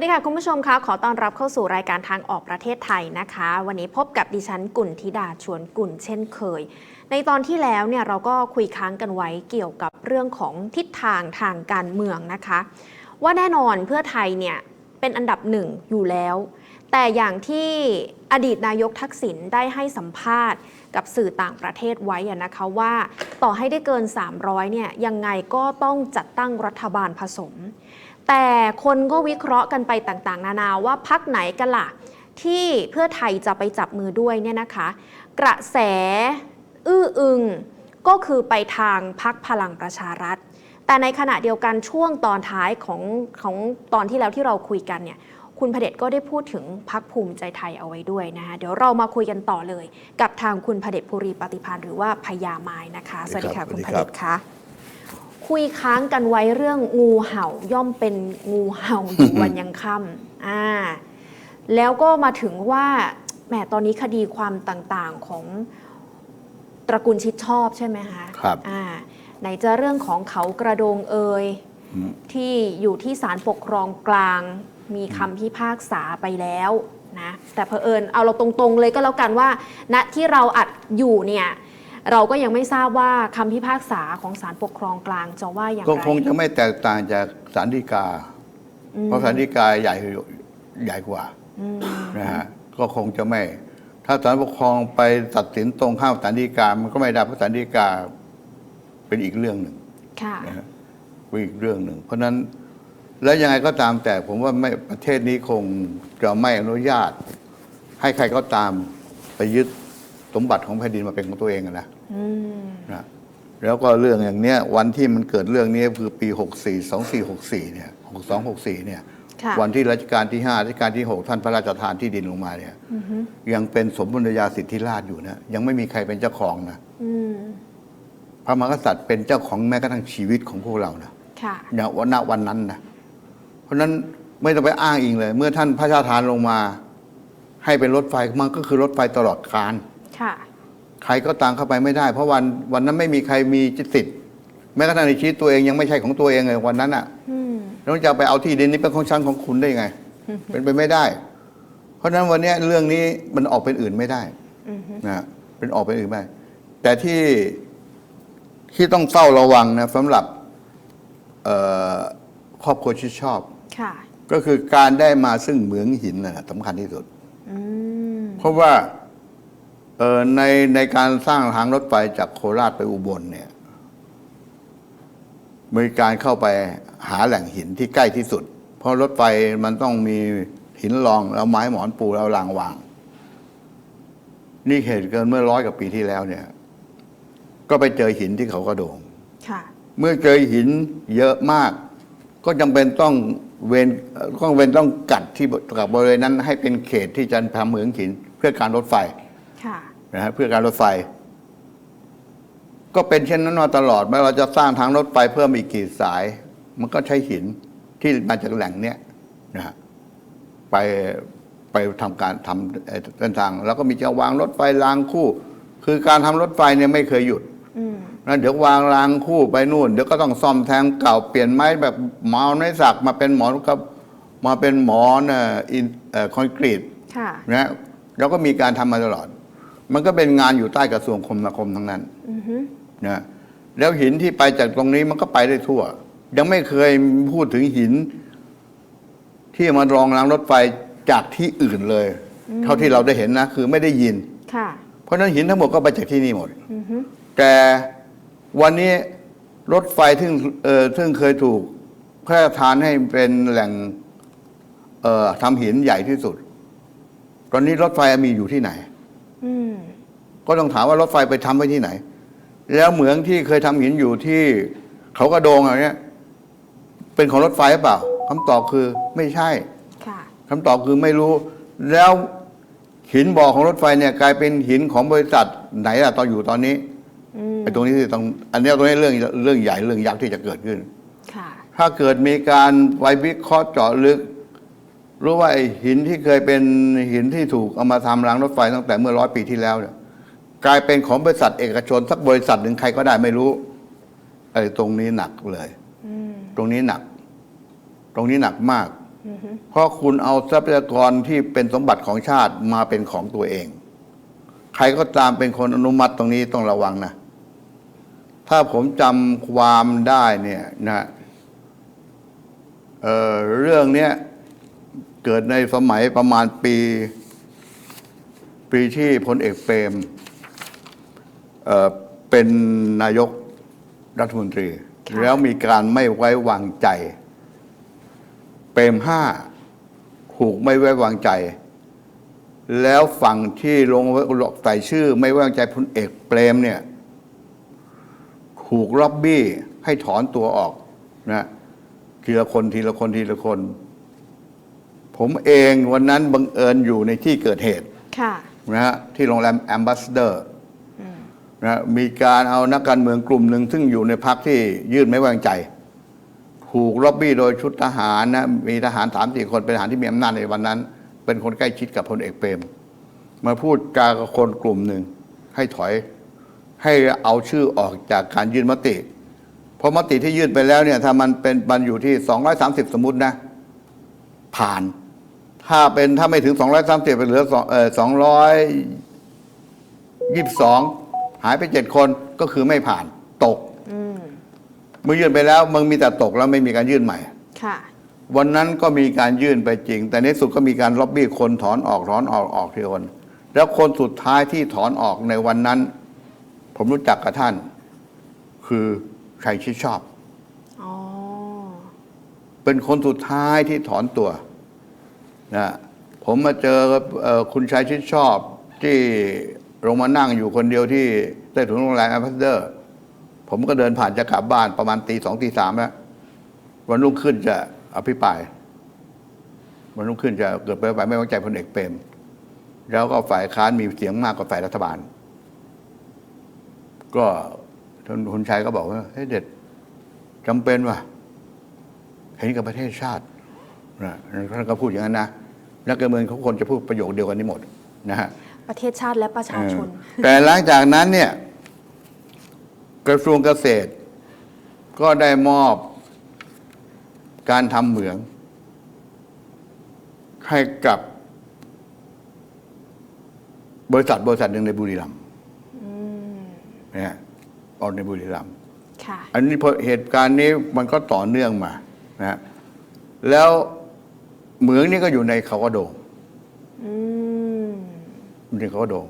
สวัสดีค่ะ คุณผู้ชมคะขอต้อนรับเข้าสู่รายการทางออกประเทศไทยนะคะ วันนี้พบกับดิฉันกุลธิดาชวนกุลเช่นเคย ในตอนที่แล้วเนี่ยเราก็คุยค้างกันไว้เกี่ยวกับเรื่องของทิศทางทางการเมืองนะคะ ว่าแน่นอนเพื่อไทยเนี่ยเป็นอันดับหนึ่งอยู่แล้ว แต่อย่างที่อดีตนายกทักษิณได้ให้สัมภาษณ์กับสื่อต่างประเทศไว้นะคะว่าต่อให้ได้เกิน 300เนี่ยยังไงก็ต้องจัดตั้งรัฐบาลผสม แต่คนก็วิเคราะห์กันไปต่างๆ นานาว่าพักไหนกันล่ะ ที่เพื่อไทยจะไปจับมือด้วยเนี่ยนะคะ กระแสอื้ออึงก็คือไปทางพักพลังประชารัฐ แต่ในขณะเดียวกันช่วงตอนท้ายของของตอนที่แล้วที่เราคุยกันเนี่ยคุณพเดชก็ได้พูดถึงพักภูมิใจไทยเอาไว้ด้วยนะคะเดี๋ยวเรามาคุยกันต่อเลย กับทางคุณพเดชภูริปฏิพันธ์หรือว่าพญาไม้นะคะ สวัสดีค่ะคุณดีพเดรับชคะ คุยค้างกันไว้เรื่องงูเห่าย่อมเป็นงูเห่าอยู่วันยังค่ำอ่าแล้วก็มาถึงว่าแหมตอนนี้คดีความต่างๆของตระกูลชิดชอบใช่ไหมคะครับอ่าไหนจะเรื่องของเขากระโดงเอยอืมที่อยู่ที่ศาลปกครองกลางมีคำพิพากษาไปแล้วนะแต่เผอิญเอาเราตรงๆเลยก็แล้วกันว่าณที่เราอัดอยู่เนี่ย เราก็ยังไม่ทราบว่าคำพิพากษาของศาลปกครองกลางจะว่าอย่างก็ไรคงจะไม่แตกต่างจากสารดีกาอืมเพราะสารดีกาใหญ่ใหญ่กว่าอืมนะฮะก็คงจะไม่ ถ้าศาลปกครองไปตัดสินตรงข้ามสารดีกา มันก็ไม่ได้เพราะสารดีกาเป็นอีกเรื่องหนึ่งค่ะนะฮะเป็นอีกเรื่องหนึ่ง เพราะฉะนั้นแล้วยังไงก็ตามแต่ผมว่าไม่ประเทศนี้คงจะไม่อนุญาต ให้ใครก็ตามไปยึด สมบัติของแผ่นดินมาเป็นของตัวเองอะนะอืมนะแล้วก็เรื่องอย่างเนี้ยวันที่มันเกิดเรื่องนี้คือปี 64 2464เนี่ย62 64เนี่ย ค่ะวันที่รัชกาลที่5รัชกาลที่ 6 ท่านพระราชทานที่ดินลงมาเนี่ย อือฮึยังเป็นสมบูรณาญาสิทธิราชย์อยู่นะยังไม่มีใครเป็นเจ้าของนะอืมพระมหากษัตริย์เป็นเจ้าของแม้กระทั่งชีวิตของพวกเรานะ ค่ะอย่างวันณวันนั้นนะเพราะฉะนั้นไม่ต้องไปอ้างอิงเลย เมื่อท่านพระราชทานลงมา ให้เป็นรถไฟมันก็คือรถไฟตลอดกาล ค่ะ ใครก็ตามเข้าไปไม่ได้ เพราะวันวันนั้นไม่มีใครมีจิตสิทธิ์แม้กระทั่งในชีวิตตัวเองยังไม่ใช่ของตัวเองเลยวันนั้นอะอืมแล้วจะไปเอาที่ดินนี้เป็นของฉันของคุณได้ยังไง เป็นไปไม่ได้ เพราะฉะนั้นวันนี้เรื่องนี้มันออกเป็นอื่นไม่ได้อือฮึนะเป็นออกเป็นอื่นไม่ได้แต่ที่ที่ต้องเฝ้าระวังนะสำหรับเอ่อครอบครัวที่ชอบค่ะก็คือการได้มาซึ่งเหมืองหินนะสำคัญที่สุดอืมเพราะว่าเอ่อ ในในการสร้างทางรถไฟจากโคราชไปอุบลเนี่ยมีการเข้าไปหาแหล่งหินที่ใกล้ที่สุด เพราะรถไฟมันต้องมีหินรองแล้วไม้หมอนปูแล้วรางวาง นี่เหตุเกินเมื่อร้อยกว่าปีที่แล้วเนี่ย ก็ไปเจอหินที่เขากระโดงค่ะเมื่อเจอหินเยอะมาก ก็จำเป็นต้องเวนเอ่อต้องเวนต้องกัดที่กับบริเวณนั้น ให้เป็นเขตที่จะทำเหมืองหินเพื่อการรถไฟค่ะ นะฮะเพื่อการรถไฟ ก็เป็นเช่นนั้นมาตลอดไม่ว่าเราจะสร้างทางรถไฟเพิ่มอีกกี่สาย มันก็ใช้หินที่มาจากแหล่งเนี้ยนะฮะไปไปทำการทำเอ่อเส้นทาง แล้วก็มีจะวางรถไฟรางคู่ คือการทำรถไฟเนี่ยไม่เคยหยุดอืมนะเดี๋ยววางรางคู่ไปนู่น เดี๋ยวก็ต้องซ่อมแทงเก่าเปลี่ยนไม้แบบหมอนไม้สักมาเป็นหมอนกับมาเป็นหมอนเอ่ออินเอ่อคอนกรีตค่ะนะแล้วก็มีการทำมาตลอด มันก็เป็นงานอยู่ใต้กระทรวงคมนาคมทั้งนั้นอือฮึนะแล้วหินที่ไปจากตรงนี้มันก็ไปได้ทั่ว ยังไม่เคยพูดถึงหิน ที่มารองรางรถไฟจากที่อื่นเลย เท่าที่เราได้เห็นนะ คือไม่ได้ยินค่ะเพราะฉะนั้นหินทั้งหมดก็ไปจากที่นี่หมดอือฮึแต่วันนี้รถไฟซึ่งเอ่อซึ่งเคยถูกพระราชทานให้เป็นแหล่ง เอ่อทำหินใหญ่ที่สุด ตอนนี้รถไฟมีอยู่ที่ไหนอืม ก็ต้องถามว่ารถไฟไปทำไว้ที่ไหน แล้วเหมืองที่เคยทำหินอยู่ที่เขากระโดงอะไรเนี้ย เป็นของรถไฟหรือเปล่าคำตอบคือไม่ใช่ค่ะคำตอบคือไม่รู้ แล้วหินบ่อของรถไฟเนี่ยกลายเป็นหินของบริษัทไหนล่ะตอนอยู่ตอนนี้อืมไอ้ตรงนี้ที่ต้องอันเนี้ยตรงนี้เรื่องเรื่องใหญ่เรื่องยักษ์ที่จะเกิดขึ้นค่ะถ้าเกิดมีการไววิเคราะห์เจาะลึก รู้ว่าไอ้หินที่เคยเป็นหินที่ถูกเอามาทำรางรถไฟตั้งแต่เมื่อร้อยปีที่แล้วเนี่ยกลายเป็นของบริษัทเอกชน สักบริษัทหนึ่งใครก็ได้ไม่รู้ไอ้ตรงนี้หนักเลยอืมตรงนี้หนัก ตรงนี้หนักมากอือฮึเพราะคุณเอาทรัพยากรที่เป็นสมบัติของชาติมาเป็นของตัวเอง ใครก็ตามเป็นคนอนุมัติตรงนี้ต้องระวังนะถ้าผมจำความได้เนี่ยนะเอ่อเรื่องเนี้ย เกิดในสมัยประมาณปี ปีที่พลเอกเปรมเอ่อเป็นนายกรัฐมนตรี แล้วมีการไม่ไว้วางใจ เปรมห้าถูกไม่ไว้วางใจ แล้วฝั่งที่ลงใส่ชื่อ ไม่ไว้วางใจพลเอกเปรมเนี่ยถูกล็อบบี้ให้ถอนตัวออกนะทีละคนทีละคนทีละคน ผมเองวันนั้นบังเอิญอยู่ในที่เกิดเหตุค่ะนะฮะที่โรงแรมแอมบ s สเดอร์นะมีการเอานักการเมืองกลุ่มหนึ่งซึ่งอยู่ในพักที่ยื่นไม่ไว้วางใจ ถูกล็อบบี้โดยชุดทหารนะมีทหารสามสี่คนเป็นทหารที่มีอำนาจในวันนั้น เป็นคนใกล้ชิดกับพลเอกเปรม มาพูดจากับคนกลุ่มหนึ่งให้ถอยให้เอาชื่อออกจากการยื่นมติ เพราะมติที่ยื่นไปแล้วเนี่ยถ้ามันเป็นมันอยู่ที่ 230 สมมตินะ ผ่าน ถ้าเป็นถ้าไม่ถึง230ไปเหลือ2เอ่อ222หายไป7คนก็คือไม่ผ่านตกอืมเมื่อยื่นไปแล้วมึงมีแต่ตกแล้วไม่มีการยื่นใหม่ค่ะวันนั้นก็มีการยื่นไปจริง แต่ในสุดก็มีการล็อบบี้คนถอนออกถอนออกออกทีละคนแล้วคนสุดท้ายที่ถอนออกในวันนั้น ผมรู้จักกับท่าน คือชัยชิดชอบอ๋อเป็นคนสุดท้ายที่ถอนตัว นะผมมาเจอคุณชัยชิดชอบที่ลงมานั่งอยู่คนเดียวที่ใต้ถุนโรงแรมแอมบาสเดอร์ ผมก็เดินผ่านจะกลับบ้านประมาณตีสองตีสามแล้ววันรุ่งขึ้นจะอภิปราย วันรุ่งขึ้นจะเกิดไปไปไม่ไว้ใจพลเอกเปรม แล้วก็ฝ่ายค้านมีเสียงมากกว่าฝ่ายรัฐบาล ก็ท่านคุณชัยก็บอกว่าเฮ้ยเด็ดจำเป็นว่ะเห็นกับประเทศชาตินะท่านก็พูดอย่างนั้นนะ นักการเมืองเขาคนจะพูดประโยคเดียวกันนี้หมดนะฮะประเทศชาติและประชาชนเออแต่หลังจากนั้นเนี่ยกระทรวงเกษตร ก็ได้มอบการทำเหมือง ให้กับบริษัทบริษัทหนึ่งในบุรีรัมย์นะฮะออกในบุรีรัมย์ค่ะอันนี้พอเหตุการณ์นี้มันก็ต่อเนื่องมานะฮะแล้ว เหมืองนี่ก็อยู่ในเขากระโดงอืมอยู่ในเขากระโดง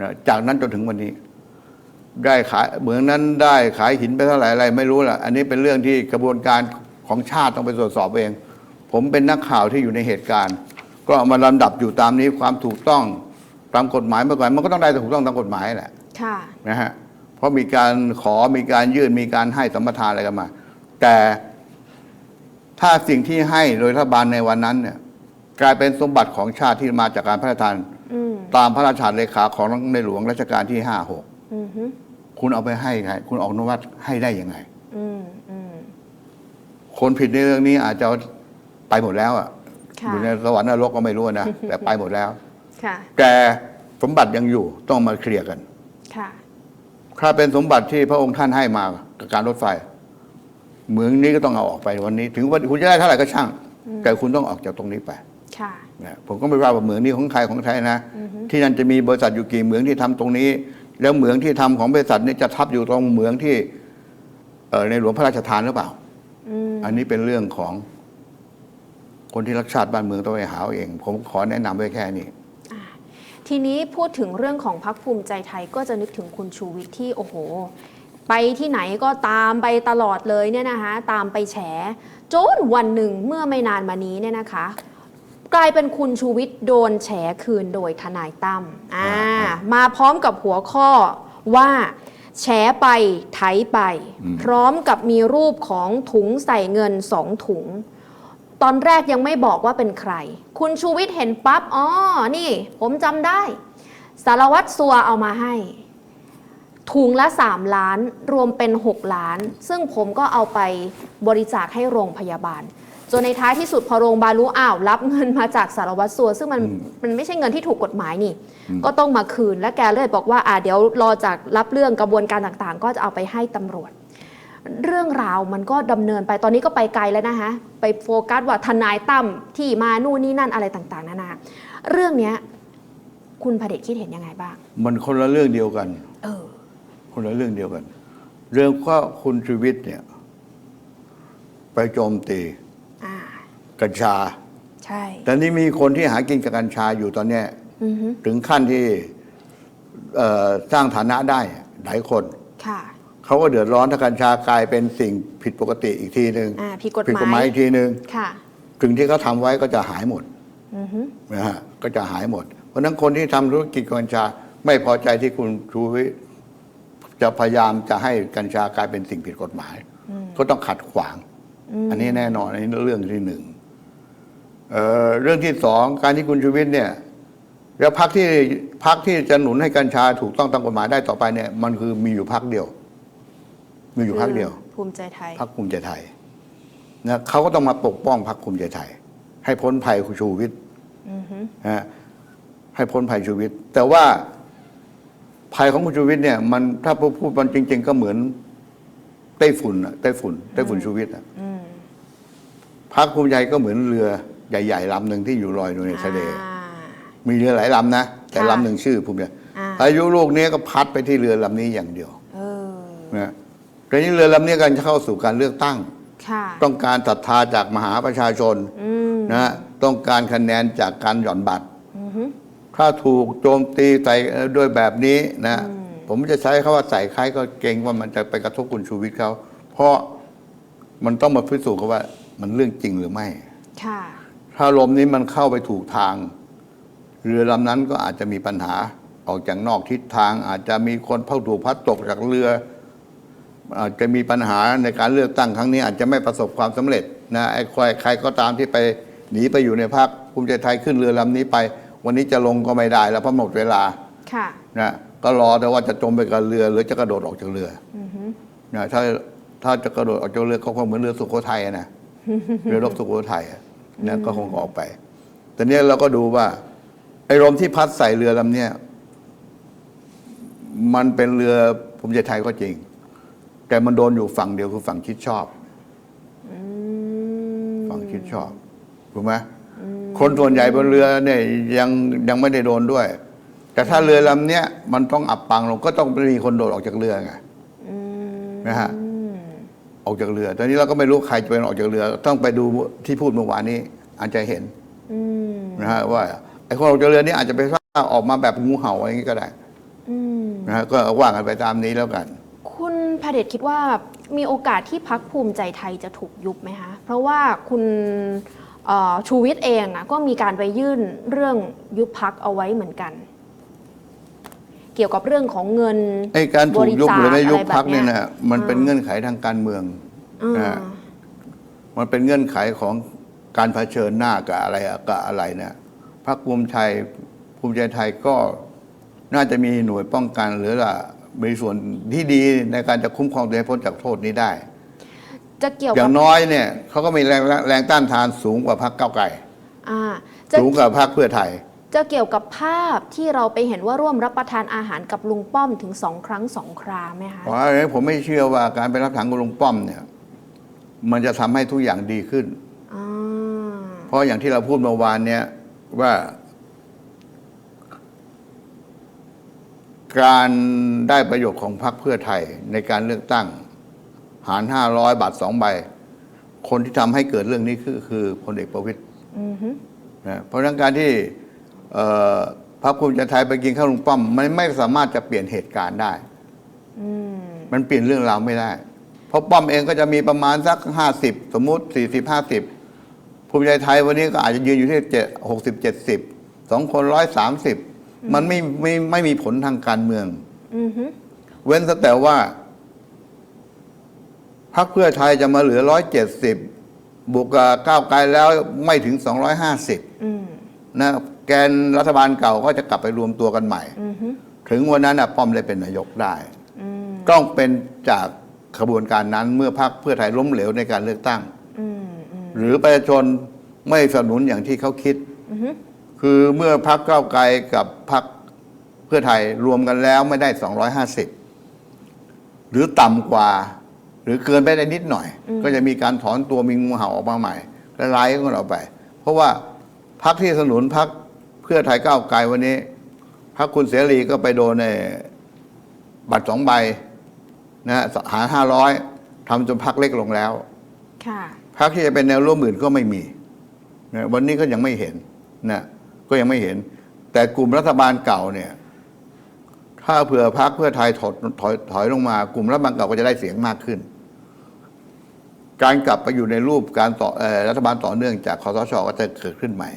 นะจากนั้นจนถึงวันนี้ ได้ขายเหมืองนั้นได้ขายหินไปเท่าไหร่อะไร ไม่รู้ล่ะ อันนี้เป็นเรื่องที่กระบวนการของชาติต้องไปตรวจสอบเอง ผมเป็นนักข่าวที่อยู่ในเหตุการณ์ ก็เอามาลำดับอยู่ตามนี้ความถูกต้องตามกฎหมายเมื่อก่อนมันก็ต้องได้ถูกต้องตามกฎหมายแหละค่ะนะฮะเพราะมีการขอมีการยื่นมีการให้สัมปทานอะไรกันมา แต่ ถ้าสิ่งที่ให้โดยรัฐบาลในวันนั้นเนี่ยกลายเป็นสมบัติของชาติที่มาจากการพระราชทานอืมตามพระราชาเลขาของในหลวงรัชกาลที่ห้าหกอืมฮึคุณเอาไปให้ใครคุณออกนวัตให้ได้ยังไงอืมอืมคนผิดในเรื่องนี้อาจจะไปหมดแล้วอะค่ะอยู่ในสวรรค์นรกก็ไม่รู้นะแต่ไปหมดแล้วค่ะแต่สมบัติยังอยู่ต้องมาเคลียร์กันค่ะถ้าเป็นสมบัติที่พระองค์ท่านให้มากับการรถไฟ เหมืองนี้ก็ต้องเอาออกไปวันนี้ ถึงวันคุณจะได้เท่าไหร่ก็ช่าง แต่คุณต้องออกจากตรงนี้ไปค่ะนะผมก็ไม่ว่าว่าเหมืองนี้ของใครของใครนะ ที่นั่นจะมีบริษัทอยู่กี่เหมืองที่ทำตรงนี้ แล้วเหมืองที่ทำของบริษัทนี้จะทับอยู่ตรงเหมืองที่เอ่อในหลวงพระราชทานหรือเปล่าอืมอันนี้เป็นเรื่องของคนที่รักชาติบ้านเมืองต้องไปหาเอาเองผมขอแนะนำไว้แค่นี้ทีนี้พูดถึงเรื่องของพักภูมิใจไทยก็จะนึกถึงคุณชูวิทย์ที่โอ้โห ไปที่ไหนก็ตามไปตลอดเลยเนี่ยนะคะตามไปแฉจนวันหนึ่งเมื่อไม่นานมานี้เนี่ยนะคะ กลายเป็นคุณชูวิทย์โดนแฉคืนโดยทนายตั้มอ่าอ่ามาพร้อมกับหัวข้อว่าแฉไปไถไปอืมพร้อมกับมีรูปของถุงใส่เงินสองถุง ตอนแรกยังไม่บอกว่าเป็นใคร คุณชูวิทย์เห็นปั๊บอ๋อนี่ ผมจำได้ สารวัตรสัวเอามาให้ ถุงละ 3 ล้านรวมเป็น 6 ล้าน ซึ่งผมก็เอาไปบริจาคให้โรงพยาบาล จนในท้ายที่สุดพอโรงพยาบาลรู้อ้าว รับเงินมาจากสารวัตรสัว ซึ่งมันมันไม่ใช่เงินที่ถูกกฎหมายนี่ ก็ต้องมาคืนและแกเลยบอกว่าอ่าเดี๋ยวรอจากรับเรื่องกระบวนการต่างๆ ก็จะเอาไปให้ตำรวจ เรื่องราวมันก็ดำเนินไปตอนนี้ก็ไปไกลแล้วนะคะไปโฟกัสว่าทนายตั้มที่มานู่นนี่นั่นอะไรต่างๆนานาเรื่องเนี้ยคุณพระเดชคิดเห็นยังไงบ้าง มันคนละเรื่องเดียวกัน เออ คนละเรื่องเดียวกัน เรื่องว่าคุณชีวิตเนี่ย ไปโจมตีอ่ากัญชา ใช่ แต่นี่มีคนที่หากินกับกัญชาอยู่ตอนเนี้ยอือฮึถึงขั้นที่เอ่อสร้างฐานะได้หลายคน ค่ะ เขาก็เดือดร้อนถ้ากัญชากลายเป็นสิ่งผิดปกติอีกทีหนึ่งอ่าผิดกฎหมาย ผิดกฎหมายอีกทีหนึ่งค่ะ ถึงที่เขาทำไว้ก็จะหายหมดอือฮึนะฮะก็จะหายหมด เพราะฉะนั้นคนที่ทำธุรกิจกัญชาไม่พอใจที่คุณชูวิทย์ จะพยายามจะให้กัญชากลายเป็นสิ่งผิดกฎหมาย ก็ต้องขัดขวาง อันนี้แน่นอนอันนี้เรื่องที่หนึ่งเอ่อเรื่องที่สองการที่คุณชูวิทย์เนี่ย แล้วพักที่พักที่จะหนุนให้กัญชาถูกต้องตามกฎหมายได้ต่อไปเนี่ย มันคือมีอยู่พักเดียว มีอยู่พักเดียว ภูมิใจไทยพรรคภูมิใจไทยนะเขาก็ต้องมาปกป้องพรรคภูมิใจไทย ให้พ้นภัยคุณชูวิทย์อือฮึนะฮะให้พ้นภัยชูวิทย์แต่ว่า ภัยของคุณชูวิทย์เนี่ยมันถ้าพูดมันจริง ๆ ก็เหมือนไต้ฝุ่นอะไต้ฝุ่นไต้ฝุ่นชูวิทย์อะอืมพรรคภูมิใจก็เหมือนเรือใหญ่ๆลำหนึ่งที่อยู่ลอยอยู่ในทะเลอ่ามีเรือหลายลำนะ แต่ค่ะลำหนึ่งชื่อภูมิใจอ่าพายุลูกนี้ก็พัดไปที่เรือลำนี้อย่างเดียวเออนะแต่นี้เรือลำนี้กำลังจะเข้าสู่การเลือกตั้งค่ะต้องการศรัทธาจากมหาประชาชนอืมนะฮะต้องการคะแนนจากการหย่อนบัตรอือฮึ ถ้าถูกโจมตีใส่เอ่อด้วยแบบนี้นะผมจะใช้คาว่าใส่ใครก็เกรงว่ามันจะไปกระทบคุณชูวิทย์เขาเพราะมันต้องมาพิสูจน์กันว่ามันเรื่องจริงหรือไม่ค่ะถ้าลมนี้มันเข้าไปถูกทาง เรือลำนั้นก็อาจจะมีปัญหาออกจากนอกทิศทาง อาจจะมีคนเข้าถูกพัดตกจากเรือ อาจจะมีปัญหาในการเลือกตั้งครั้งนี้ อาจจะไม่ประสบความสำเร็จนะไอ้ใครใครก็ตามที่ไปหนีไปอยู่ในภาคภูมิใจไทยขึ้นเรือลำนี้ไป วันนี้จะลงก็ไม่ได้แล้วเพราะหมดเวลาค่ะนะก็รอแต่ว่าจะจมไปกับเรือหรือจะกระโดดออกจากเรืออือฮึนะถ้าถ้าจะกระโดดออกจากเรือก็คงเหมือนเรือสุโขทัยอะนะเรือรบสุโขทัยอะนะก็คงออกไปแต่เนี้ยเราก็ดูว่าไอ้ลมที่พัดใส่เรือลำเนี้ยมันเป็นเรือภูมิใจไทยก็จริง แต่มันโดนอยู่ฝั่งเดียวคือฝั่งคิดชอบอืมฝั่งคิดชอบถูกไหม คนส่วนใหญ่บนเรือเนี่ยยังยังไม่ได้โดนด้วย แต่ถ้าเรือลำเนี้ยมันต้องอับปังลงก็ต้องมีคนโดดออกจากเรือไงอืมนะฮะออกจากเรือ ตอนนี้เราก็ไม่รู้ใครจะเป็นออกจากเรือ ต้องไปดูที่พูดเมื่อวานนี้ อาจจะเห็นอืมนะฮะว่าไอ้คนออกจากเรือนี่อาจจะไปสร้างออกมาแบบงูเห่าอะไรอย่างนี้ก็ได้อืมนะฮะก็ว่ากันไปตามนี้แล้วกัน คุณพระเดชคิดว่ามีโอกาสที่พักภูมิใจไทยจะถูกยุบไหมคะเพราะว่าคุณเอ่อ ชูวิทย์เองอะก็มีการไปยื่นเรื่องยุบพักเอาไว้เหมือนกัน เกี่ยวกับเรื่องของเงินไอ้การถูกยุบหรือไม่ยุบจาคพักเนี่ยอะไรนะแบบมันเป็นเงื่อนไขทางการเมืองอืมนะฮะมันเป็นเงื่อนไขของการเผชิญหน้ากับอะไรกับอะไรเนี่ยพรรคภูมิใจภูมิใจไทยก็น่าจะมีหน่วยป้องกันหรือว่ามีส่วนที่ดีในการจะคุ้มครองตัวเองพ้นจากโทษนี้ได้ จะเกี่ยวอกัย่าบงน้อยเนี่ยเขาก็มีแรงแรงต้านทานสูงกว่าพรรคก้าวไกลอ่าจะสูงกว่าพรรคเพื่อไทย จะเกี่ยวกับภาพที่เราไปเห็นว่าร่วมรับประทานอาหารกับลุงป้อมถึงสองครั้งสองคราไหมคะ เพราะฉะนั้นผมไม่เชื่อว่าการไปรับถังกับลุงป้อมเนี่ย มันจะทำให้ทุกอย่างดีขึ้น อ่า เพราะอย่างที่เราพูดเมื่อวานเนี่ยว่าการได้ประโยชน์ของพรรคเพื่อไทยในการเลือกตั้ง หารห้าร้อยบาทสองใบ คนที่ทำให้เกิดเรื่องนี้คือคือพลเอกประวิตยอือฮึนะเพราะฉะนั้นการที่เอ่อพรรคภูมิใจไทยไปกินข้าวลุงป้อมมันไม่สามารถจะเปลี่ยนเหตุการณ์ได้ อืมมันเปลี่ยนเรื่องราวไม่ได้ เพราะป้อมเองก็จะมีประมาณสักห้าสิบสมมุติสี่สิบห้าสิบภูมิใจไทยวันนี้ก็อาจจะยืนอยู่ที่เจ็ดหกสิบเจ็ดสิบสองคนร้อยสามสิบมันไม่ไม่ไม่มีผลทางการเมือง อือฮึเว้นแต่ว่า พรรคเพื่อไทยจะมาเหลือร้อยเจ็ดสิบบวกกับก้าวไกลแล้วไม่ถึงสองร้อยห้าสิบอืมนะแกนรัฐบาลเก่าก็จะกลับไปรวมตัวกันใหม่อือฮึถึงวันนั้นน่ะป้อมได้เป็นนายกได้อืมต้องเป็นจากขบวนการนั้นเมื่อพรรคเพื่อไทยล้มเหลวในการเลือกตั้งอืมอืมหรือประชาชนไม่สนับสนุนอย่างที่เขาคิดอือฮึคือเมื่อพักเก้าวไกลกับพักเพื่อไทยรวมกันแล้วไม่ได้ 250 หรือต่ำกว่า หรือเกินไปได้นิดหน่อย ก็จะมีการถอนตัวมีงูเห่าออกมาใหม่และไล่กันออกไป เพราะว่าพักที่สนับสนุนพักเพื่อไทยก้าวไกลวันนี้พักคุณเสรีก็ไปโดนในบัตรสองใบนะฮะหารห้าร้อยทำจนพักเล็กลงแล้วค่ะพักที่จะเป็นแนวร่วมอื่นก็ไม่มีนะวันนี้ก็ยังไม่เห็นนะก็ยังไม่เห็น แต่กลุ่มรัฐบาลเก่าเนี่ย ถ้าเผื่อพักเพื่อไทยถอยถอยถอยลงมา กลุ่มรัฐบาลเก่าก็จะได้เสียงมากขึ้น การกลับไปอยู่ในรูปการต่อเอ่อรัฐบาลต่อเนื่องจากคอสชก็จะเกิดขึ้นใหม่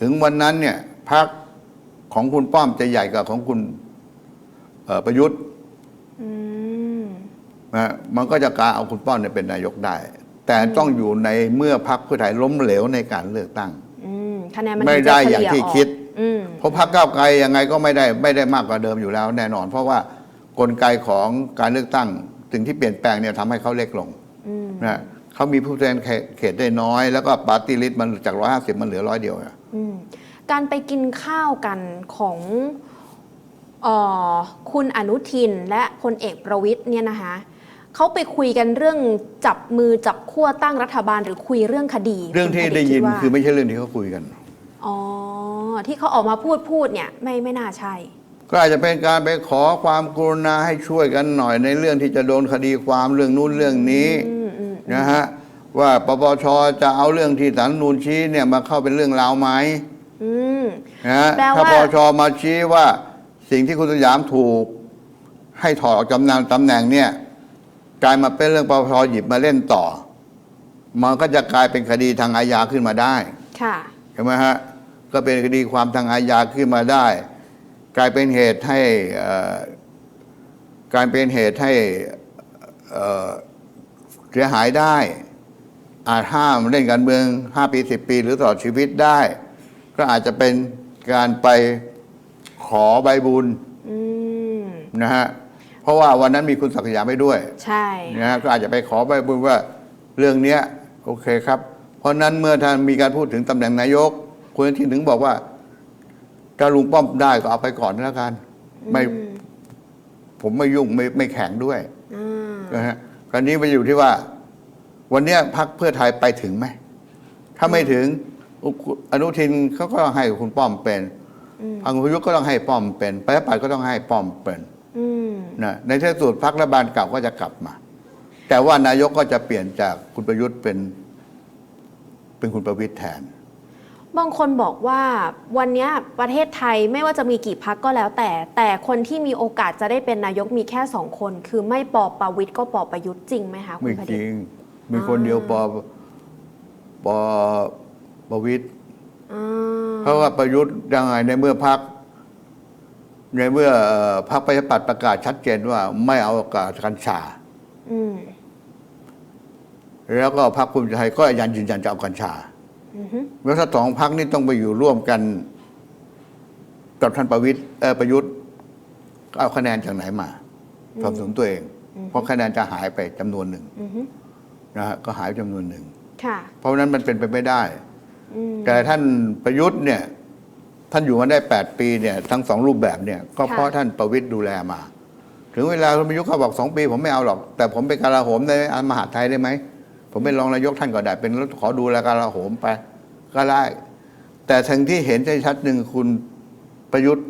ถึงวันนั้นเนี่ยพักของคุณป้อมจะใหญ่กว่าของคุณเอ่อประยุทธ์อืมนะมันก็จะการเอาคุณป้อมเนี่ยเป็นนายกได้ แต่ต้องอยู่ในเมื่อพักเพื่อไทยล้มเหลวในการเลือกตั้งอืมคะแนนมันไม่ถึงจะได้เฉอย่างลี่ยที่ออกคิดอืม เพราะพักก้าวไกลยังไงก็ไม่ได้ไม่ได้มากกว่าเดิมอยู่แล้วแน่นอน เพราะว่ากลไกของการเลือกตั้งสิ่งที่เปลี่ยนแปลงเนี่ยทำให้เขาเล็กลงอืมนะเขามีผู้แทนเขตได้น้อย แล้วก็ปาร์ตี้ลิสต์มันจากร้อยห้าสิบมันเหลือร้อยเดียวอะอืมการไปกินข้าวกันของเอ่อคุณอนุทินและพลเอกประวิทย์เนี่ยนะคะเขาไปคุยกันเรื่องจับมือจับขั้วตั้งรัฐบาลหรือคุยเรื่องคดี เรื่องที่คุณได้ยินว่าคือไม่ใช่เรื่องที่เขาคุยกัน อ๋อ ที่เขาออกมาพูดพูดเนี่ยไม่ไม่น่าใช่ ก็อาจจะเป็นการไปขอความกรุณาให้ช่วยกันหน่อยในเรื่องที่จะโดนคดีความเรื่องนู้นเรื่องนี้อืมอืมนะฮะว่าปปชจะเอาเรื่องที่สารนูนชี้เนี่ยมาเข้าเป็นเรื่องราวไหมอืมนะฮะแปลว่าถ้าปปชมาชี้ว่าสิ่งที่คุณสยามถูก ให้ถอดออกจำนำตำแหน่งเนี่ยกลายมาเป็นเรื่องปปชหยิบมาเล่นต่อ มันก็จะกลายเป็นคดีทางอาญาขึ้นมาได้ ค่ะใช่ไหมฮะ ก็เป็นคดีความทางอาญาขึ้นมาได้ กลายเป็นเหตุให้เอ่อการเป็นเหตุให้เอ่อเสียหายได้ อาจห้ามเล่นการเมืองห้าปีสิบปี หรือตลอดชีวิตได้ ก็อาจจะเป็นการไปขอใบบุญอืมนะฮะเพราะว่าวันนั้นมีคุณศักดิ์สยามไปด้วย ใช่นะฮะก็อาจจะไปขอใบบุญว่าเรื่องเนี้ยโอเคครับ เพราะนั้นเมื่อท่านมีการพูดถึงตำแหน่งนายก คุณอนุที่ถึงบอกว่า ถ้าลุงป้อมได้ก็เอาไปก่อนแล้วกัน ไม่อืมผมไม่ยุ่งไม่ไม่แข่งด้วยอ่านะฮะคราวนี้ไปอยู่ที่ว่า วันเนี้ยพักเพื่อไทยไปถึงไหม ถ้าไม่ถึง อนุทินเขาก็ให้คุณป้อมเป็นอืมพังประยุทธ์ก็ต้องให้ป้อมเป็นประชาธิปัตย์ก็ต้องให้ป้อมเป็นอืมนะในที่สุดพักรัฐบาลเก่าก็จะกลับมา แต่ว่านายกก็จะเปลี่ยนจากคุณประยุทธ์เป็น เป็นคุณประวิตยแทน บางคนบอกว่าวันเนี้ยประเทศไทยไม่ว่าจะมีกี่พักก็แล้วแต่ แต่คนที่มีโอกาสจะได้เป็นนายกมีแค่สองคน คือไม่ปอประวิทย์ก็ปอประยุทธ์จริงไหมคะคุไม่ณพจดิษริฐ์ง มีคนเดียวปอปอประวิตยอ่าเพราะว่าประยุทธ์ยังไงในเมื่อพัก ในเมื่อเอ่อพรรคประชาธิปัตย์ประกาศชัดเจนว่า ไม่เอากาศกัญชา อืมแล้วก็พรรคภูมิใจไทยก็ยันยืนยันจะเอากัญชาอือฮึ แล้วถ้าสองพรรคนี้ต้องไปอยู่ร่วมกันกับท่านประวิตยเอ่อประยุทธ์เอาคะแนนจากไหนมาสนับสนุนตัวเอง เพราะคะแนนจะหายไปจำนวนหนึ่งอือฮึนะฮะก็หายไปจำนวนหนึ่งค่ะเพราะฉะนั้นมันเป็นไปไม่ได้อืมแต่ท่านประยุทธ์เนี่ย ท่านอยู่มาได้แปดปีเนี่ย ทั้งสองรูปแบบเนี่ย ก็เพราะค่ะท่านประวิตยดูแลมา ถึงเวลาคุณประยุทธ์เขาบอกสองปี ผมไม่เอาหรอก แต่ผมเป็นกลาโหมในอันมหาดไทยได้ไหม ผมเป็นรองนายกท่านก็ได้ เป็นขอดูแลกลาโหมไป ก็ได้ แต่ทั้งที่เห็นชัดๆหนึ่งคุณประยุทธ์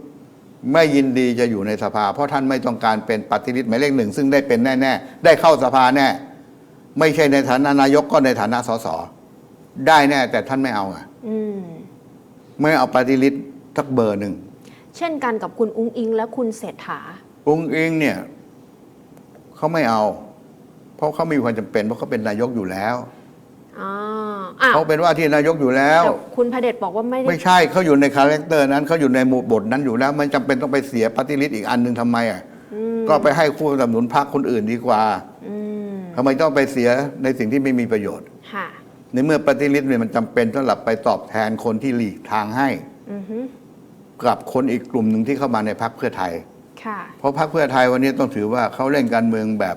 ไม่ยินดีจะอยู่ในสภา เพราะท่านไม่ต้องการเป็นปฏิริษีหมายเลขหนึ่งซึ่งได้เป็นแน่ๆ ได้เข้าสภาแน่ ไม่ใช่ในฐานะนายกก็ในฐานะสสได้แน่ แต่ท่านไม่เอาไงอืมไม่เอาปฏิริษีทักเบอร์หนึ่ง เช่นกันกับคุณอุ้งอิงและคุณเศรษฐา อุ้งอิงเนี่ยเขาไม่เอา เพราะเขามีความจำเป็นเพราะเขาเป็นนายกอยู่แล้วอ่าอ้าวเขาเป็นว่าที่นายกอยู่แล้ว แต่คุณพระเดชบอกว่าไม่ได้ไม่ใช่เขาอยู่ในคาแรคเตอร์นั้นเขาอยู่ในหมู่บทนั้นอยู่แล้วมันจำเป็นต้องไปเสียปฏิริษีอีกอันหนึ่งทำไมอะอืมก็ไปให้คู่สนับสนุนพรรคคนอื่นดีกว่าอืมทำไมต้องไปเสียในสิ่งที่ไม่มีประโยชน์ ค่ะ ในเมื่อปฏิริษีเนี่ยมันจำเป็นสำหรับไปตอบแทนคนที่หลีกทางให้ อือฮึกับคนอีกกลุ่มหนึ่งที่เข้ามาในพรรคเพื่อไทย ค่ะ เพราะพรรคเพื่อไทยวันนี้ต้องถือว่าเขาเล่นการเมืองแบบ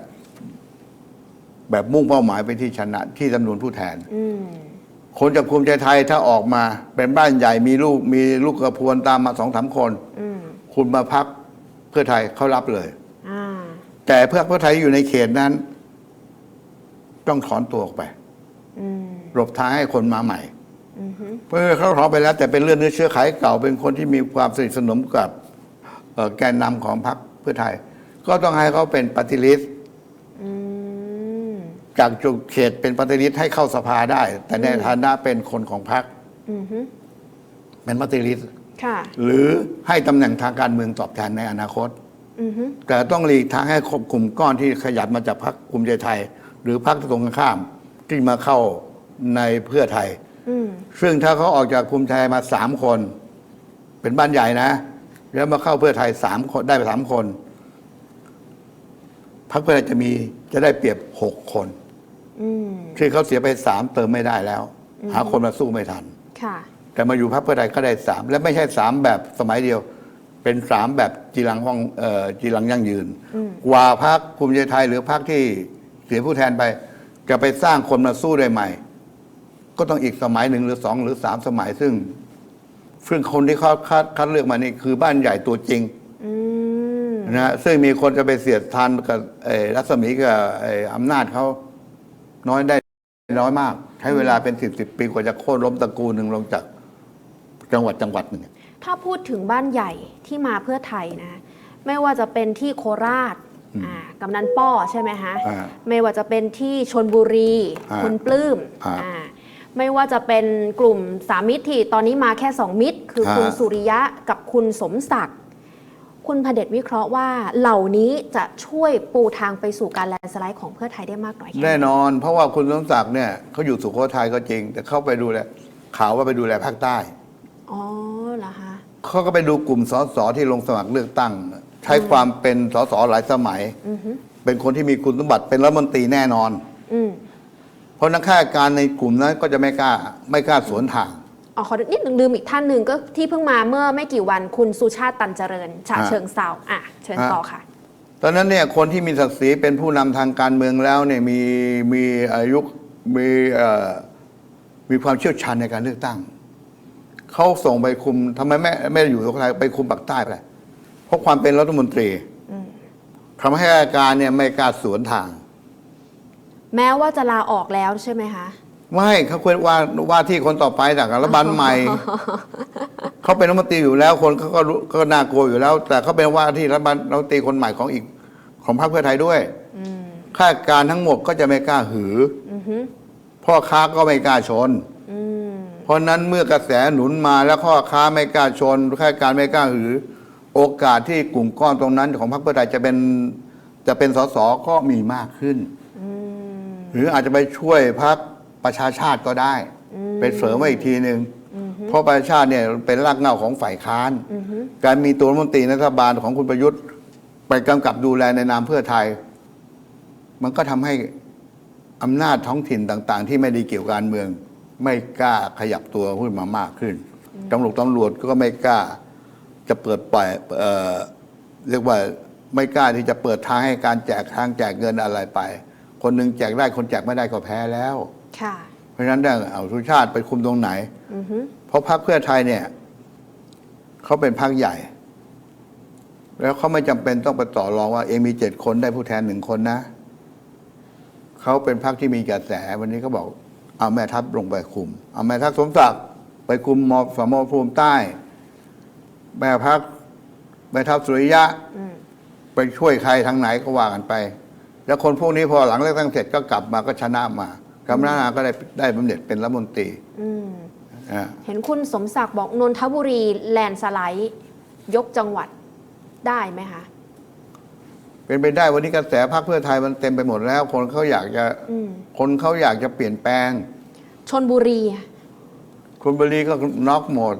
แแบบมุ่งเป้าหมายไปที่ชนะที่จำนวนผู้แทน อืม คนจากภูมิใจไทยถ้าออกมา เป็นบ้านใหญ่มีลูกมีลูกกระพวนตามมาสองสามคน อืม คุณมาพักเพื่อไทยเขารับเลย อ่า แต่เพื่อเพื่อไทยอยู่ในเขตนั้น ต้องถอนตัวออกไปอืม หลบทางให้คนมาใหม่ อือฮึเพื่อเขาถอนไปแล้ว แต่เป็นเรื่องเนื้อเชื้อไขเก่าเป็นคนที่มีความสนิทสนมกับเอ่อแกนนำของพรรคเพื่อไทย ก็ต้องให้เขาเป็นปฏิริษอืม จากจุดเขตเป็นปฏิริษให้เข้าสภาได้ แต่ในฐานะเป็นคนของพรรคอือฮึเป็นปฏิริษค่ะ หรือให้ตำแหน่งทางการเมืองตอบแทนในอนาคต อือฮึแต่ต้องหลีกทางให้ครบกลุ่มก้อนที่ขยับมาจากพรรคภูมิใจไทย หรือพรรคตรงกันข้ามที่มาเข้าในเพื่อไทย อืมซึ่งถ้าเขาออกจากภูมิใจไทยมาสามคน เป็นบ้านใหญ่นะ แล้วมาเข้าเพื่อไทยสามคนได้ไปสามคนพรรคเพื่อไทยจะมีจะได้เปรียบหกคนอืม ที่เขาเสียไปสามเติมไม่ได้แล้ว หาคนมาสู้ไม่ทันค่ะแต่มาอยู่พรรคเพื่อไทยก็ได้สามและไม่ใช่สามแบบสมัยเดียว เป็นสามแบบจีรังห้องเอ่อจีรังยั่งยืนอืมกว่าพรรคภูมิใจไทยหรือพรรคที่เสียผู้แทนไป จะไปสร้างคนมาสู้ได้ใหม่ ก็ต้องอีกสมัยหนึ่งหรือสองหรือสามสมัยซึ่งซึ่งคนที่เขาคัดคัดเลือกมานี่คือบ้านใหญ่ตัวจริงอืมนะฮะซึ่งมีคนจะไปเสียดทานกับเอ่อรัศมีกับเอ่ออำนาจเขา น้อยได้น้อยมาก ใช้เวลาเป็นสิบสิบปีกว่าจะโค่นล้มตระกูลหนึ่งลงจากจังหวัดจังหวัดหนึ่งถ้าพูดถึงบ้านใหญ่ที่มาเพื่อไทยนะ ไม่ว่าจะเป็นที่โคราชอ่ากำนันป้อใช่ไหมฮะอ่าไม่ว่าจะเป็นที่ชนบุรีอ่าคุณปลื้มอ่าอ่าไม่ว่าจะเป็นกลุ่มสามมิตรที่ตอนนี้มาแค่สองมิตร คือคุณอ่าสุริยะกับคุณสมศักดิ์ คุณพเดชวิเคราะห์ว่าเหล่านี้จะช่วยปูทางไปสู่การแลนด์สไลด์ของเพื่อไทยได้มากน้อยแค่ไหนแน่นอน เพราะว่าคุณสมศักดิ์เนี่ยเขาอยู่สุโขทัยก็จริง แต่เขาไปดูแลข่าวว่าไปดูแลภาคใต้อ๋อเหรอคะ เขาก็ไปดูกลุ่มสสที่ลงสมัครเลือกตั้ง ใช้ความเป็นสสหลายสมัย อือฮึเป็นคนที่มีคุณสมบัติเป็นรัฐมนตรีแน่นอน อืมเพราะนักข่าราชการในกลุ่มนั้นก็จะไม่กล้าไม่กล้าสวนทาง อ๋อขอนิดนึงลืมอีกท่านหนึ่งก็ที่เพิ่งมาเมื่อไม่กี่วันคุณสุชาติตันเจริญฉะอ่าเชิงเซาอะเชิญอ่าต่อค่ะตอนนั้นเนี่ยคนที่มีศักดิ์ศรีเป็นผู้นำทางการเมืองแล้วเนี่ยมีมีอายุมีเอ่อมีความเชี่ยวชาญในการเลือกตั้งเขาส่งไปคุมทำไมไม่ไม่ได้อยู่สุโขทัยไปคุมปากใต้ไปเพราะความเป็นรัฐมนตรีทำให้อาการเนี่ยไม่กล้าสวนทาง แม้ว่าจะลาออกแล้วใช่ไหมคะ ไม่เขาควรว่าว่าที่คนต่อไปจากรัฐบาลใหม่ เขาเป็นรัฐมนตรีอยู่แล้ว คนเขาก็รู้ก็น่ากลัวอยู่แล้ว แต่เขาเป็นว่าที่รัฐบาลรัฐมนตรีคนใหม่ของอีกของพรรคเพื่อไทยด้วยข้าราชการทั้งหมดก็จะไม่กล้าหืออือฮึพ่อค้าก็ไม่กล้าชนอืมเพราะนั้นเมื่อกระแสหนุนมาแล้วพ่อค้าไม่กล้าชนข้าราชการไม่กล้าหือ โอกาสที่กลุ่มก้อนตรงนั้น ของพรรคเพื่อไทยจะเป็นจะเป็นสสก็มีมากขึ้นอืมหรืออาจจะไปช่วยพรรค ประชาชาติก็ได้อืมไปเสริมไว้อีกทีหนึ่งอือฮึเพราะประชาชาติเนี่ยเป็นรากเหง้าของฝ่ายค้านอือฮึการมีตัวรัฐมนตรีในรัฐบาลของคุณประยุทธ์ ไปกำกับดูแลในนามเพื่อไทย มันก็ทำให้อำนาจท้องถิ่นต่าง ๆ ที่ไม่ได้เกี่ยวกับการเมือง ไม่กล้าขยับตัวขึ้นมามากขึ้นตำรวจตำรวจก็ไม่กล้าจะเปิดปล่อยเอ่อเรียกว่าไม่กล้าที่จะเปิดทางให้การแจกทางแจกเงินอะไรไป คนหนึ่งแจกได้คนแจกไม่ได้ก็แพ้แล้วค่ะ เพราะฉะนั้นได้เอาสุชาติไปคุมตรงไหนอือฮึเพราะพรรคเพื่อไทยเนี่ยเขาเป็นพรรคใหญ่ แล้วเขาไม่จำเป็นต้องไปต่อรองว่า เองมีเจ็ดคนได้ผู้แทนหนึ่งคนนะเขาเป็นพรรคที่มีกระแส วันนี้ก็บอก เอาแม่ทัพลงไปคุม เอาแม่ทัพสมศักดิ์ไปคุมมอสมภูมิใต้แม่พักแม่ทัพสุริยะอืมไปช่วยใครทางไหนก็ว่ากันไป แล้วคนพวกนี้พอหลังเลือกตั้งเสร็จก็กลับมาก็ชนะมา กำนันก็ได้ได้บำเหน็จเป็นรัฐมนตรีอืมอ่าเห็นคุณสมศักดิ์บอกนนทบุรีแลนด์สไลด์ยกจังหวัดได้ไหมคะ เป็นไปได้วันนี้กระแสพรรคเพื่อไทยมันเต็มไปหมดแล้ว คนเขาอยากจะอืมคนเขาอยากจะเปลี่ยนแปลง ชนบุรีอะคุณบรีก็น็อกหมด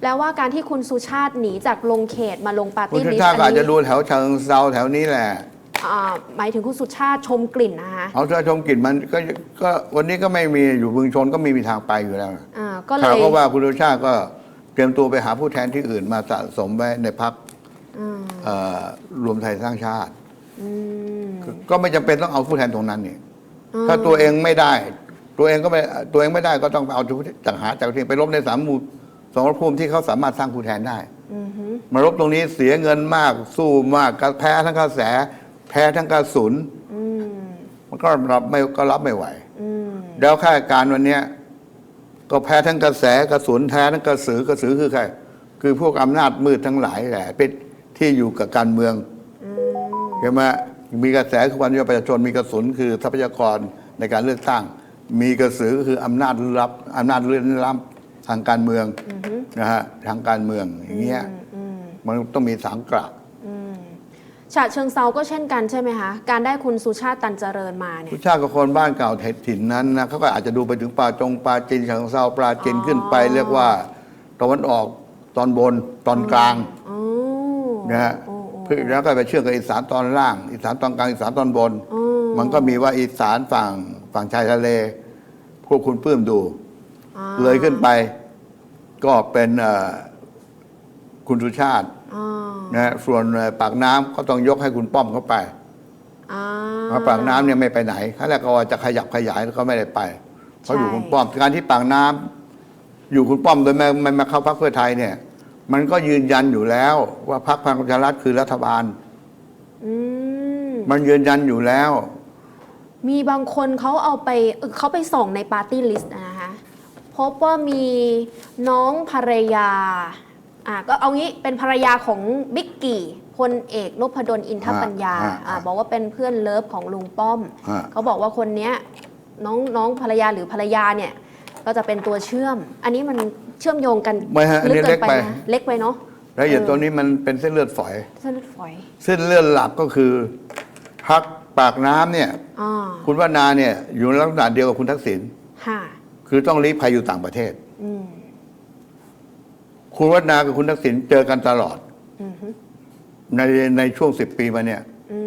แปลว่าการที่คุณสุชาติหนีจากลงเขตมาลงปาร์คุณตี้ชุลิสชาต์ติก็อาจอันจะนี้ดูแถวเชิงเซาแถวนี้แหละ อ่าหมายถึงคุณสุชาติชมกลิ่นนะคะเอาเธอชมกลิ่นมันก็ก็วันนี้ก็ไม่มีอยู่บึงชนก็ไม่มีทางไปอยู่แล้วอ่าก็เลข่าวยก็ว่าคุณชุชาติก็เตรียมตัวไปหาผู้แทนที่อื่นมาสะสมไว้ในพรรคอ่าเอ่อรวมไทยสร้างชาติ อืม ก็ไม่จำเป็นต้องเอาผู้แทนตรงนั้นนี่อืม ถ้าตัวเองไม่ได้ ตัวเองก็ไม่ตัวเองไม่ได้ก็ต้องไปเอาจังหาจากที่ไปลบในสามหมู่สองรภูมิที่เขาสามารถสร้างผู้แทนได้ อือฮึมารบตรงนี้เสียเงินมากสู้มากก็แพ้ทั้งกระแสแพ้ทั้งกระสุนอืมมันก็รับไม่ก็รับไม่ไหวอืมแล้วข้าราชการวันเนี้ยก็แพ้ทั้งกระแสกระสุนแพ้ทั้งกระสือกระสือคือใคร คือพวกอำนาจมืดทั้งหลายแหละเป็นที่อยู่กับการเมืองอืมใช่ไหมมีกระแสคือวันนี้ประชาชนมีกระสุนคือทรัพยากรในการเลือกตั้ง มีกระสือก็คืออำนาจลึกลับอำนาจเลื่อนล้ำทางการเมืองอือฮึนะฮะทางการเมืองอย่างเงี้ยอืมอืมมันต้องมีสามกระอืม ฉะเชิงเซาก็เช่นกันใช่ไหมคะการได้คุณสุชาติตันเจริญมาเนี่ยผู้ชาติกับคนบ้านเก่าถิ่นนั้นนะเขาก็อาจจะดูไปถึงป่าจงปลาจีนฉางเซาปลาจีนอ๋อขึ้นไปเรียกว่าตะวันออกตอนบนตอนกลางอ๋อนะฮะโอ้โอ้ เพื่อแล้วก็ไปเชื่อมกับอีสานตอนล่าง อีสานตอนกลางอีสานตอนบนอ๋อมันก็มีว่าอีสานฝั่งฝั่งชายทะเล พวกคุณปลื้มดู อ่าเลยขึ้นไปก็เป็นเอ่อคุณสุชาติอ่า นะฮะส่วนเอ่อปากน้ำก็ต้องยกให้คุณป้อมเข้าไปอ่าเพราะปากน้ำเนี่ยไม่ไปไหนขั้นแรกก็ว่าจะขยับขยายแล้วก็ไม่ได้ไป เพราะอยู่ใช่คุณป้อมการที่ปากน้ำอยู่คุณป้อมโดยไม่ไม่มาเข้าพรรคเพื่อไทยเนี่ย มันก็ยืนยันอยู่แล้ว ว่าพรรคพลังประชารัฐคือรัฐบาลอืมมันยืนยันอยู่แล้ว มีบางคนเขาเอาไปเอ่อเขาไปส่งในปาร์ตี้ลิสต์นะคะพบว่ามีน้องภรรยา อะก็เอางี้เป็นภรรยาของบิ๊กกี้พลเอกนพดลอินทปัญญาฮะฮะอะบอกว่าเป็นเพื่อนเลิฟของลุงป้อม ฮะ เขาบอกว่าคนเนี้ยน้องน้องภรรยาหรือภรรยาเนี่ย ก็จะเป็นตัวเชื่อม อันนี้มันเชื่อมโยงกันไม่ฮะอันนี้เกินไปเล็กไป นะเล็กไปเนาะแล้วอย่างเออตัวนี้มันเป็นเส้นเลือดฝอย เส้นเลือดฝอยเส้นเลือดหลักก็คือพรรคปากน้ำเนี่ย อ่าคุณวนาเนี่ยอยู่ในลักษณะเดียวกับคุณทักษิณ ค่ะคือต้องลี้ภัยอยู่ต่างประเทศ อืม คุณวนากับคุณทักษิณเจอกันตลอดอือฮึในในช่วงสิบปีมาเนี่ยอื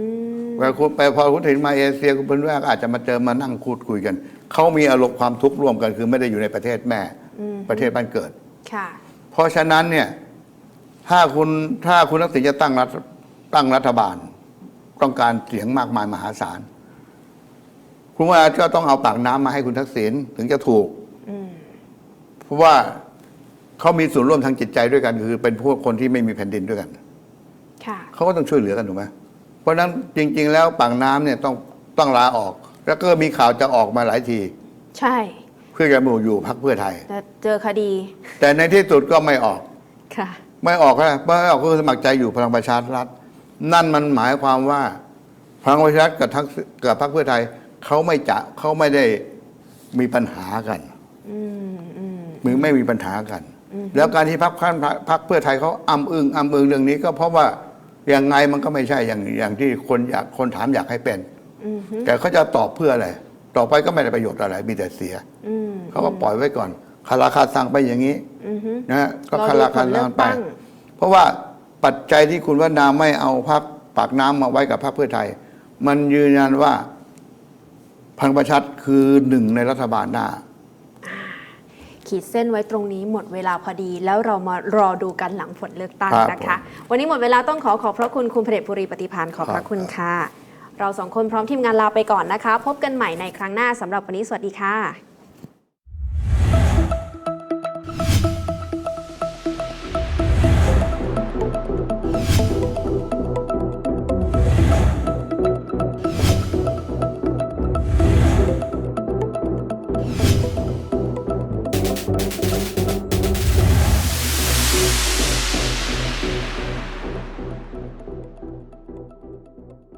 มไปคุณไปพอคุณถึงมาเอเชียคุณเป็นว่าก็อาจจะมาเจอมานั่งพูดคุยกันเขามีอารมณ์ความทุกข์ร่วมกันคือไม่ได้อยู่ในประเทศแม่อืมประเทศบ้านเกิดค่ะเพราะฉะนั้นเนี่ย ถ้าคุณถ้าคุณทักษิณจะตั้งรัฐตั้งรัฐบาล ต้องการเสียงมากมายมหาศาลคุณว่าก็ต้องเอาปากน้ำมาให้คุณทักษิณถึงจะถูกอืมเพราะว่า เขามีส่วนร่วมทางจิตใจด้วยกัน คือเป็นพวกคนที่ไม่มีแผ่นดินด้วยกันค่ะเขาก็ต้องช่วยเหลือกันถูกไหมเพราะฉะนั้นจริง ๆ แล้วปากน้ำเนี่ยต้องต้องลาออก แล้วก็มีข่าวจะออกมาหลายที ใช่ เพื่อจะมาอยู่พักเพื่อไทยแต่เจอคดี แต่ในที่สุดก็ไม่ออกค่ะไม่ออกนะไม่ออกก็คือสมัครใจอยู่พลังประชารัฐนั่นมันหมายความว่าพลังประชารัฐกับทักกับพรรคเพื่อไทยเขาไม่จะเขาไม่ได้มีปัญหากันอืมอืมมือไม่มีปัญหากัน แล้วการที่พรรคพรรคเพื่อไทยเขาอ้ำอึงอ้ำอึงเรื่องนี้ก็เพราะว่ายังไงมันก็ไม่ใช่อย่างอย่างที่คนอยากคนถามอยากให้เป็นอืมฮึแต่เขาจะตอบเพื่ออะไรต่อไปก็ไม่ได้ประโยชน์อะไรมีแต่เสียอืมเขาก็ปล่อยไว้ก่อนคาราคาสั่งไปอย่างนี้อืมฮึนะฮะก็รอคาดูราผคาลเลืสั่องกไปตั้งเพราะว่าปัจจัยที่คุณว่านาไม่เอาพักปากน้ำมาไว้กับพรรคเพื่อไทย มันยืนยันว่าพลังประชารัฐคือหนึ่งในรัฐบาลหน้า ขีดเส้นไว้ตรงนี้หมดเวลาพอดี แล้วเรามารอดูกันหลังผลเลือกตั้งครับนะคะ วันนี้หมดเวลาต้องขอขอบพระคุณคุณพระเดชบุรีปฏิพานขอบพครัระบคุณค่ะ เราสองคนพร้อมทีมงานลาไปก่อนนะคะ พบกันใหม่ในครั้งหน้าสำหรับวันนี้สวัสดีค่ะ うん。